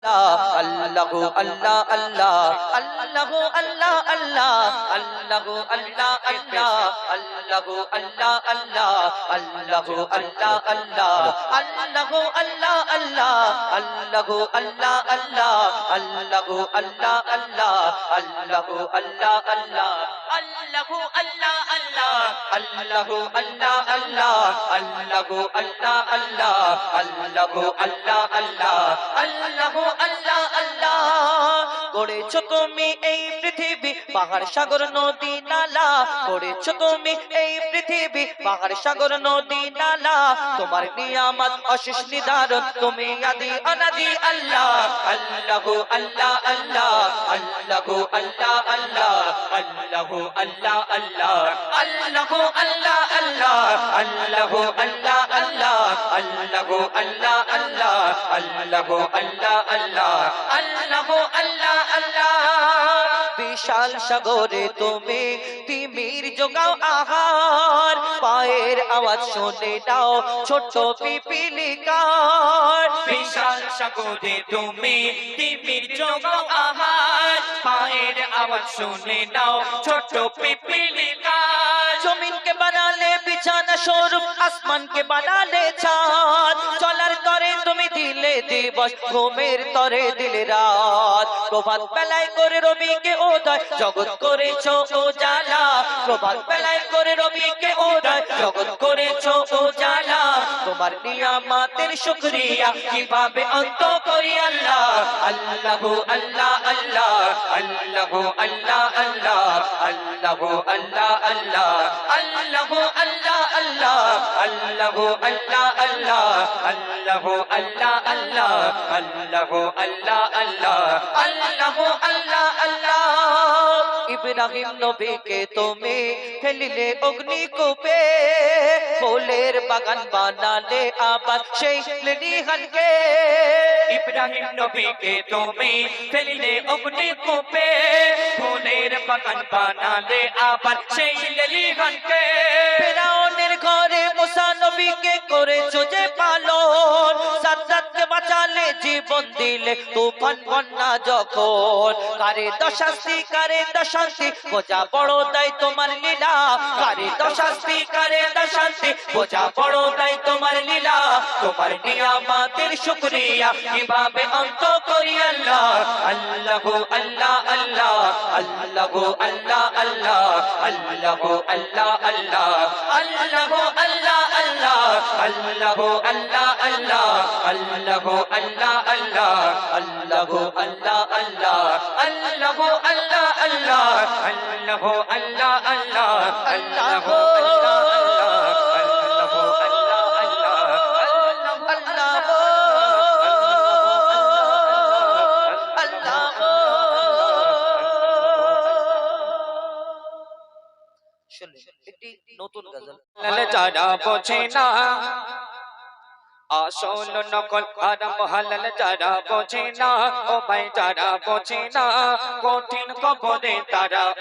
আল্লাহু আল্লাহ আল্লাহ আল্লাহু আল্লাহ আল্লাহ আল্লাহু আল্লাহ আল্লাহ আল্লাহু আল্লাহ আল্লাহ আল্লাহু আল্লাহ আল্লাহ আল্লাহু আল্লাহ আল্লাহ আল্লাহু আল্লাহ আল্লাহ আল্লাহু আল্লাহ আল্লাহ আল্লাহু আল্লাহ আল্লাহ আল্লাহু আল্লাহ আল্লাহ, আল্লাহু, আল্লাহ আল্লাহ, আল্লাহু, আল্লাহ আল্লাহ, আল্লাহু, আল্লাহ আল্লাহ, আল্লাহু করেছ তুমি এই পাহাড় সাগর নদী নালা, করেছ তুমি এই পৃথিবী। পাহাড় সাগর নদী নালা, তোমার নিয়ামত অশেষ নিদারুন তুমি আদি অনাদি আল্লাহ, আল্লাহু আল্লাহ আল্লাহ, আল্লাহু আল্লাহ আল্লাহ, আল্লাহু আল্লাহ আল্লাহ, আল্লাহু আল্লাহ আল্লাহ, আল্লাহু আল্লাহ আল্লাহ, আল্লাহু আল্লাহ আল্লাহ, আল্লাহু আল্লাহ আল্লাহ আল্লাহু, আল্লাহ আল্লাহ বিশাল সাগরে তুমি তিমির যোগাও আহার। পায়ের আওয়াজ শুনে দাও ছোট পিপিলিকার। বিশাল সাগরে তুমি তিমির যোগাও আহার। পায়ের আওয়াজ শুনে নাও ছোট পিপিলিকা আসমানকে বানালে চাঁদ। চলার তরে তুমি দিলে দিবস, ঘুমের তরে দিলে রাত। প্রভাত বেলায় করে রবিকে ওদয় জগৎ করেছ উজালা। প্রভাত বেলায় করে রবিকে ওদয় জগৎ করেছ উজালা। তোমার নিয়ামাতের শুকরিয়া কীভাবে অন্ত করি আল্লাহ? আল্লাহু আল্লাহ আল্লাহ, আল্লাহু আল্লাহ আল্লাহ, আল্লাহু আল্লাহ আল্লাহ, আল্লাহু আল্লাহ আল্লাহ আল্লাহু আল্লাহ আল্লাহ আল্লাহু আল্লাহ আল্লাহ আল্লাহু আল্লাহ আল্লাহ আল্লাহু আল্লাহ আল্লাহ ইব্রাহিম নবীকে তুমি ফেলিলে অগ্নিকূপে ফুলের বাগান বানালে আবার সেই লিহানকে ইব্রাহিম নবীকে তুমি ফেলিলে অগ্নি কূপে। ফুলের বাগান বানালে আবার সেই লেলিহানকে ফেরাউনের ঘরে মুসা নবীকে করেছ যে পালন। বাঁচালে জীবন দিলে তুফান, বন্যা যখন। কারে দশাস্তি, কারে দশান্তি, বোঝা বড় দায় তোমার লীলা। কারে দশাস্তি, কারে দশান্তি, বোঝা বড় দায় তোমার লীলা। তোমার নিয়ামাতের শুকরিয়া কীভাবে অন্ত করি আল্লাহু? আল্লাহ আল্লাহ, আল্লাহু, আল্লাহ আল্লাহ, আল্লাহু, আল্লাহ আল্লাহ, আল্লাহু, আল্লাহ আল্লাহ, আল্লাহু, আল্লাহ আল্লাহ। আল্লাহু আল্লাহ আল্লাহ আল্লাহু আল্লাহ আল্লাহ আল্লাহু আল্লাহ আল্লাহ আল্লাহু আল্লাহ আল্লাহ আল্লাহু আল্লাহ আল্লাহ আল্লাহু একটি নতুন গজল যারা বোঝে না আসল নকল হারাম হালাল যারা বোঝে না ও ভাই যারা বোঝে না কঠিন কবরে তারা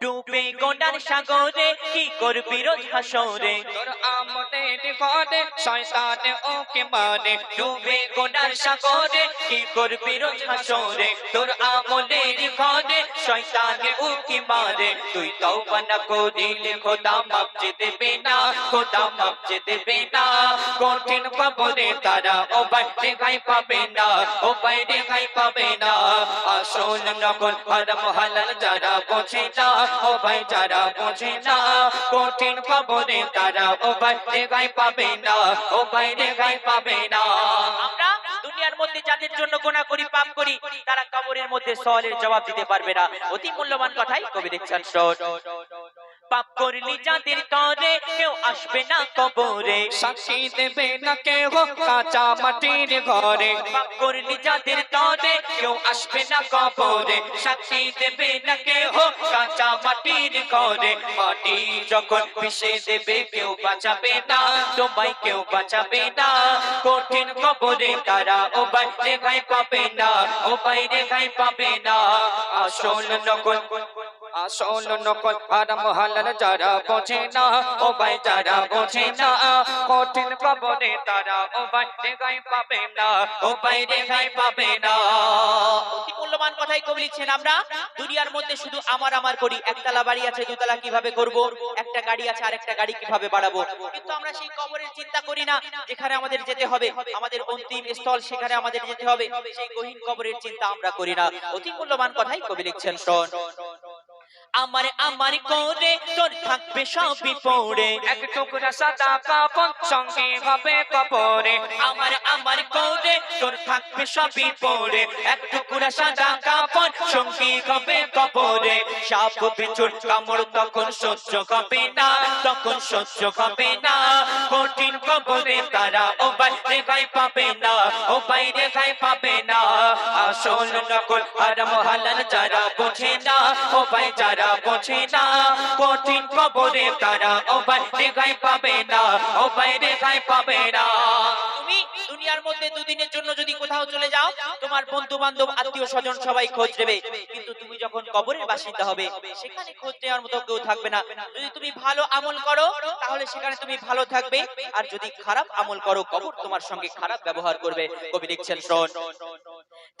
ডুবে গোডার সাগরে কি করবি রোজ হাসরে ঘরে শয়তানে ওকে মারে ডুবে গোনার সাগরে, কি করবি রোজ হাসরে? তোর আমলের ঘরে, শয়তানে উকি মারে। তুই তওবা না করিলে খোদা মাপ যে দেবে না, খোদা মাপ যে দেবে না। কঠিন কবরে তারা ও ভাই রেখাই পাবে না, ও ভাই রেখাই পাবে না। আসল নকল হারাম হালাল যারা বোঝে না, ও ভাই যারা বোঝে না, কঠিন কবরে তারা ও ভাই রেখাই পাবে না, ও বাইরে গাই পাবে না। দুনিয়ার মধ্যে যাদের জন্য করি তারা কবরের মধ্যে সওয়ালের জবাব দিতে পারবে না। অতি মূল্যবান কথাই কবি দেখছেন পাপ করলি যাদের তরে কেউ আসবে না কবরে। সাক্ষী দেবে না কেউ কাঁচা মাটির ঘরে। পাপ করলি যাদের তরে কেউ আসবে না কবরে। সাক্ষী দেবে না কেউ কাঁচা মাটির ঘরে। মাটি যখন পিষে দেবে কেউ বাঁচাবে না। তোমায় কেউ বাঁচাবে না। কঠিন কবরে তারা ও ভাই পাবে না। ও ভাই পাবে না। আসল নকল আসল নকল হারাম হালাল যারা বোঝে না ও ভাই যারা বোঝে না কঠিন কবরে তারা ও ভাই রেগাই পাবে না ও ভাই রেখাই পাবে না। অতি মূল্যবান কথাই কবি লিখছেন আমরা দুনিয়ার মধ্যে শুধু আমার আমার করি একতলা বাড়ি আছে দুতলা কীভাবে করব একটা গাড়ি আছে আরেকটা গাড়ি কীভাবে বাড়াবো? কিন্তু আমরা সেই কবরের চিন্তা করি না যেখানে আমাদের যেতে হবে আমাদের অন্তিম স্থল সেখানে আমাদের যেতে হবে সেই গহীন কবরের চিন্তা আমরা করি না। অতি মূল্যবান কথাই কবি লিখছেন শোন। আমার আমার করে তোর থাকবে সবই পড়ে। এক টুকরা সাদা কাপন সঙ্গে হবে কবরে আমার আমার করে তোর থাকবে সবই পড়ে। এক টুকরা সাদা কাপড় সঙ্গী হবে কবরে। সাপ বিচুর কামড় তখন সহ্য হবে না, তখন সহ্য হবে না। কঠিন কবরে তারা ও ভাই রেখাই পাবে না, ও ভাই রেখাই পাবে না। আসল নকল হারাম হালাল যারা বোঝে না, ও ভাই যারা বোঝে না। কঠিন কবরে তারা ও ভাই রেখাই পাবে না, ও ভাই রেখাই পাবে না। তুমি দুনিয়ার মধ্যে দুদিনের জন্য যদি কোথাও চলে যাও, তোমার বন্ধু বান্ধব আত্মীয় স্বজন সবাই খোঁজ নেবে। কিন্তু তুমি যখন কবরের বাসিন্দা হবে, সেখানে খোঁজ নেওয়ার মতো কেউ থাকবে না। যদি তুমি ভালো আমল করো, তাহলে সেখানে তুমি ভালো থাকবে। আর যদি খারাপ আমল করো, কবর তোমার সঙ্গে খারাপ ব্যবহার করবে। কবি লিখছেন, শোন।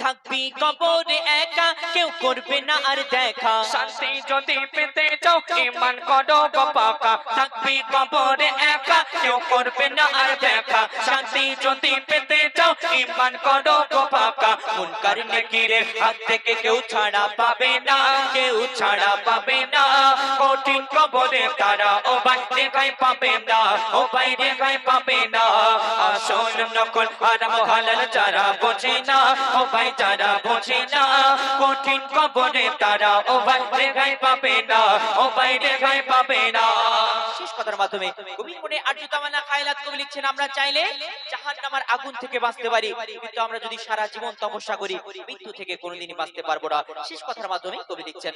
থাকবি কবরে একা, কেউ করবে না আর দেখা। শান্তি যদি পেতে চাও ইমান করো পাকা থাকবি কবরে একা, কেউ করবে না আর দেখা। শান্তি যদি পেতে চাও ইমান করো পাকা মুনকার নেকিরের হাত থেকে কেউ ছাড়া পাবে না, কেউ ছাড়া পাবে না। কঠিন কবরে তারা ও ভাই রেখাই পাবে না, ও ভাই রেখাই পাবে না। আসল নকল হারাম হালাল যারা বোঝে না, ও ভাই যারা বোঝে না। কঠিন কবরে তারা ও ভাই দেখাই পাবে না, ও ভাই দেখাই পাবে না। শেষ কথার মাধ্যমে খায়লাত কবি লিখছেন, আমরা চাইলে আগুন থেকে বাঁচতে পারি আমরা যদি সারা জীবন করি, মৃত্যু থেকে বাঁচতে পারব না। শেষ কথার মাধ্যমে কবি লিখছেন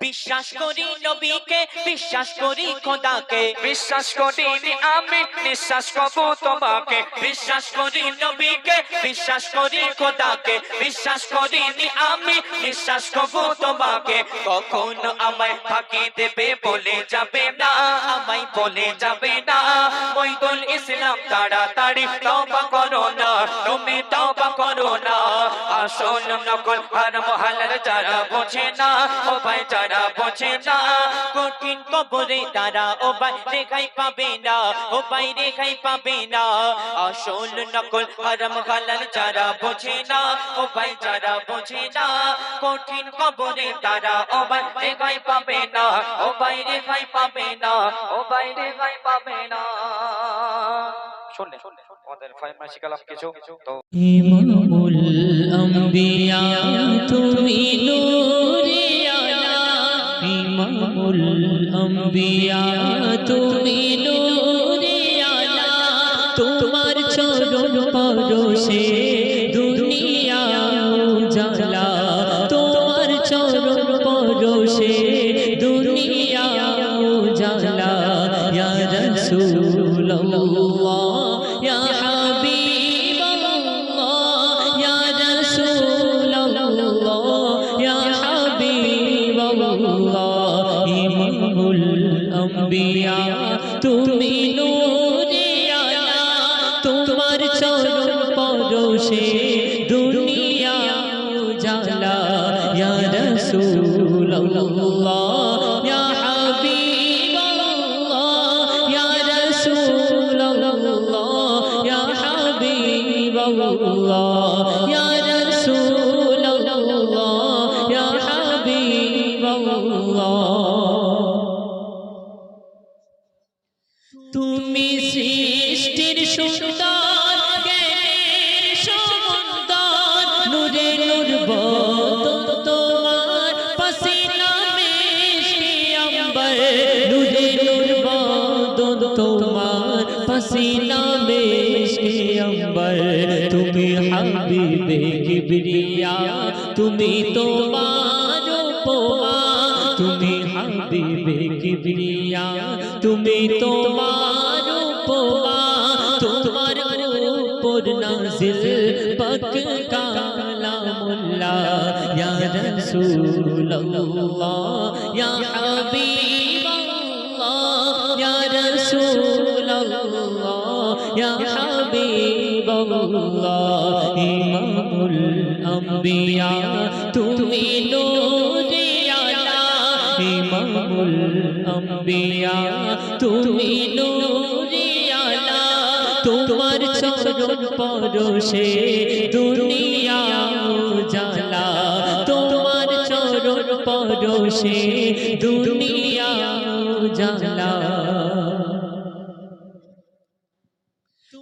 বিশ্বাস করি নবীকে বিশ্বাস করি খোদাকে। বিশ্বাস করিনি আমি বিশ্বাস করব তোমাকে। বিশ্বাস করি নবীকে বিশ্বাস করি খোদাকে। বিশ্বাস করিনি আমি বিশ্বাস করব তোমাকে। কখনো আমায় ফাঁকি দেবে বলে যাবে না আমায় বলে যাবে না। মইদুল ইসলাম তাড়াতাড়ি তওবা করো না তুমি তওবা করো না। আসল নকল হারাম হালাল যারা বোঝে না ও ভাই যারা বোঝে না। কঠিন কবরে তারা ও ভাই রেখাই পাবে না। ও ভাই রেখাই পাবে না। আসল নকল হারাম হালাল যারা বোঝে না, ও ভাই যারা বোঝে না। কঠিন কবরে তারা ও ভাই রেখাই পাবে না। ও ভাই রেখাই পাবে না। ও ভাই রেখাই পাবে না। শুনলে আমাদের ফাইমার শিখালাম কিছু? তো ইমামুল আম্বিয়া, তুমি নূরে ইমামুল আম্বিয়া তুমি ইমামুল আম্বিয়া তুমি নূরে আলা তোমার চরণ পরশে দুনিয়া জালা ইয়া জিবরিয়া তুমি তোমার উপমা। তুমি হাবিবে কিবরিয়া তুমি তোমার উপমা। তোমার উপর নাজিল পাক কালামুল্লাহ ইয়া রাসূলুল্লাহ, ইয়া হাবিবাল্লাহ, ইয়া রাসূল হাবিবাল্লাহ, ইমামুল আম্বিয়া, তুমি নূরে আলা, ইমামুল আম্বিয়া, তুমি নূরে আলা, তোমার চরণ পরশে দুনিয়া জালা তোমার চরণ পরশে দুনিয়া জালা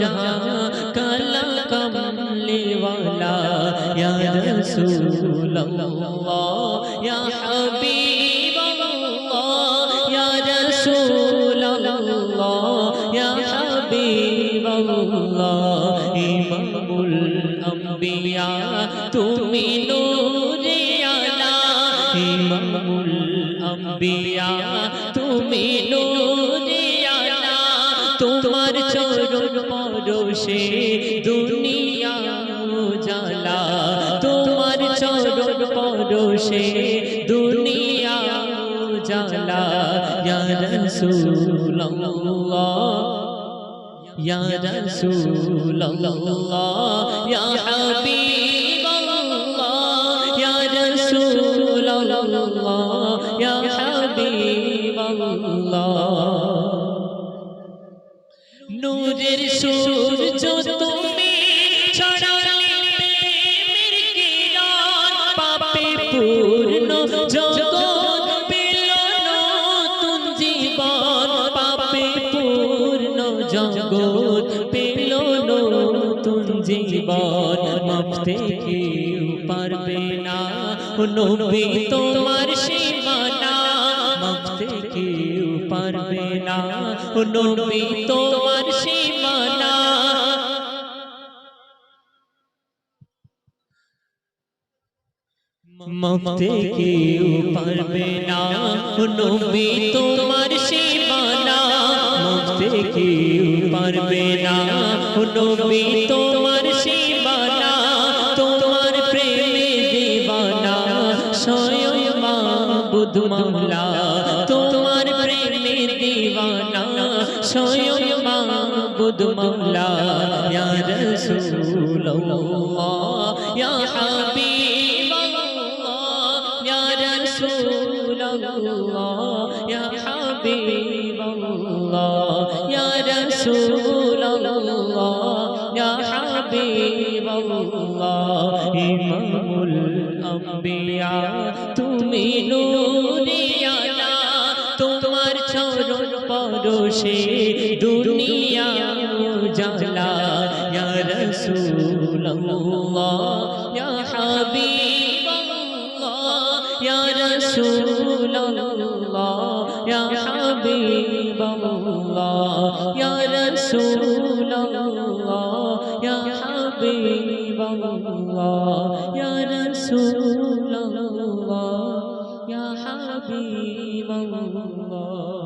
जहां काला कमले वाला या रसूल अल्लाह या हबीब अल्लाह या रसूल अल्लाह या हबीब अल्लाह इमामुल अंबिया तुमी नूरे आला इमामुल अंबिया तुमी পরশে দুনিয়া জালা তোমার চরণ পরশে দুনিয়া জালা ইয়া রাসূলুল্লাহ يا رسول الله يا حبيب الله يا رسول الله يا حبيب الله জীবন মাপ থেকে পারবে না। নবী, তোমার সীমানা মাপ থেকে পারবে না। নবী, তোমার সীমানা মমতে কেউ পারবে না। নবী, তোমার সীমানা মমতে কেউ পারবে না। নবী, তোমার সীমানা, তোমার প্রেমে দিবানা। স্বয়ং মাবুদ মাওলা, তোমার প্রেমে দিবানা। স্বয়ং মাবুদ মাওলা, ইয়া রাসূলুল্লাহ আম্বিয়া তুমি নূরে আলা তোমার চরণ পরশে দুনিয়া জালা ইয়া রাসূলুল্লাহ, ইয়া হাবিবাল্লাহ, ইয়া রাসূলুল্লাহ, ইয়া হাবিবাল্লাহ, ইয়া রাসূলুল্লাহ, ইয়া হাবিবাল্লাহ। ইয়া রাসূলুল্লাহ ইয়া হাবিবাল্লাহ